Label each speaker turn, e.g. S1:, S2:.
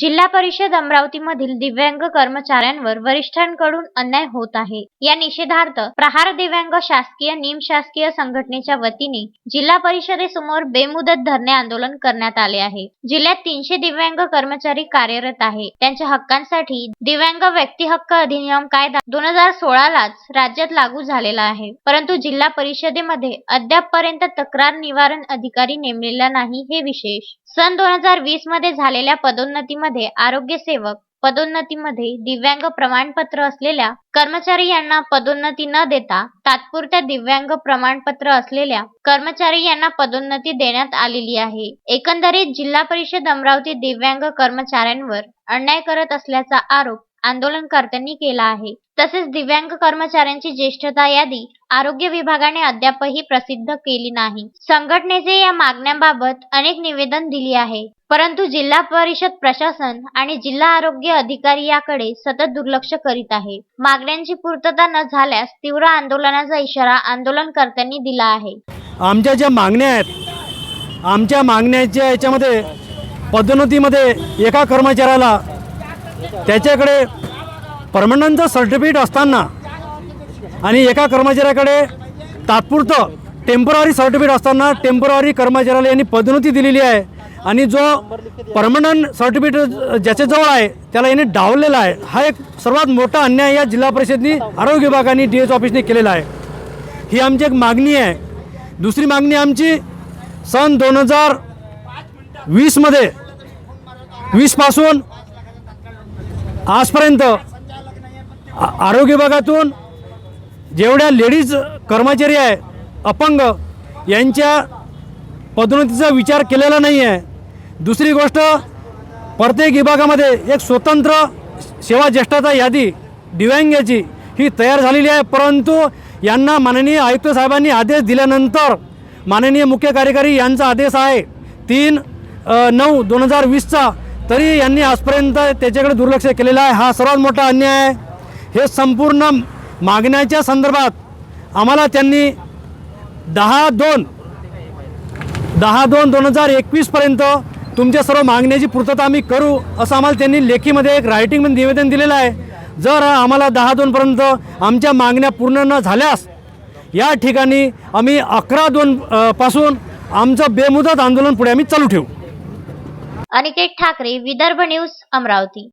S1: जिल्हा परिषद अमरावतीमधील दिव्यांग कर्मचाऱ्यांवर वरिष्ठांकडून अन्याय होत आहे. या निषेधार्थ प्रहार दिव्यांग शासकीय निमशासकीय संघटनेच्या वतीने जिल्हा परिषदेसमोर बेमुदत धरणे आंदोलन करण्यात आले आहे. जिल्ह्यात तीनशे दिव्यांग कर्मचारी कार्यरत आहे. त्यांच्या हक्कांसाठी दिव्यांग व्यक्ती हक्क अधिनियम कायदा दोन हजार सोळालाच राज्यात लागू झालेला आहे. परंतु जिल्हा परिषदेमध्ये अद्यापपर्यंत तक्रार निवारण अधिकारी नेमलेला नाही हे विशेष. सन दोन हजार वीसमध्ये झालेल्या पदोन्नतीमध्ये आरोग्य सेवक पदोन्नतीमध्ये दिव्यांग प्रमाणपत्र असलेल्या कर्मचारी यांना पदोन्नती न देता तात्पुरत्या दिव्यांग प्रमाणपत्र असलेल्या कर्मचारी यांना पदोन्नती देण्यात आलेली आहे. एकंदरीत जिल्हा परिषद अमरावती दिव्यांग कर्मचाऱ्यांवर अन्याय करत असल्याचा आरोप आंदोलनकर्त्यांनी केला आहे. तसेच दिव्यांग कर्मचाऱ्यांची ज्येष्ठता यादी आरोग्य विभागाने अद्यापही प्रसिद्ध केली नाही. संघटनेचे या मागण्यांबाबत अनेक निवेदन दिली आहे. परंतु जिल्हा परिषद प्रशासन आणि जिल्हा आरोग्य अधिकारी याकडे सतत दुर्लक्ष करीत आहे. मागण्यांची पूर्तता न झाल्यास तीव्र आंदोलनाचा इशारा आंदोलनकर्त्यांनी दिला आहे.
S2: आमच्या ज्या मागण्या आहेत आमच्या मागण्याच्या याच्यामध्ये पदोन्नतीमध्ये एका कर्मचाऱ्याला त्याच्याकडे परमनंट सर्टिफिकेट असताना आणि एका कर्मचाऱ्याकडे तात्पुरतं टेंपररी सर्टिफिकेट असताना टेंपररी कर्मचाऱ्याला यांनी पदोन्नती दिलेली आहे. आणि जो परमनंट सर्टिफिकेट ज्याच्याजवळ आहे त्याला यांनी डावलेला आहे. हा एक सर्वात मोठा अन्याय या जिल्हा परिषदनी आरोग्य विभागाने डी एच ऑफिसने केलेला आहे. ही आमची एक मागणी आहे. दुसरी मागणी आमची सन दोन हजार वीसमध्ये वीसपासून आजपर्यंत आरोग्य विभागातून जेवढ्या लेडीज कर्मचारी आहे अपंग यांच्या पदोन्नतीचा विचार केलेला नाही आहे दुसरी गोष्ट प्रत्येक विभागामध्ये एक स्वतंत्र सेवा ज्येष्ठाचा यादी दिव्यांगाची ही तयार झालेली आहे. परंतु यांना माननीय आयुक्त साहेबांनी आदेश दिल्यानंतर माननीय मुख्य कार्यकारी यांचा आदेश आहे तीन नऊ दोन हजार वीसचा तरी यांनी आजपर्यंत त्याच्याकडे दुर्लक्ष केलेलं आहे. हा सर्वात मोठा अन्याय आहे. हे संपूर्ण मागण्याच्या संदर्भात आम्हाला त्यांनी दहा दोन दहा दोन दोन हजार एकवीसपर्यंत तुमच्या सर्व मागण्याची पूर्तता आम्ही करू असं आम्हाला त्यांनी लेखीमध्ये एक रायटिंगमध्ये निवेदन दिलेलं आहे. जर आम्हाला दहा दोनपर्यंत आमच्या मागण्या पूर्ण न झाल्यास या ठिकाणी आम्ही अकरा दोन पासून आमचं बेमुदत आंदोलन पुढे आम्ही चालू ठेवू.
S1: अनिकेत ठाकरे विदर्भ न्यूज अमरावती.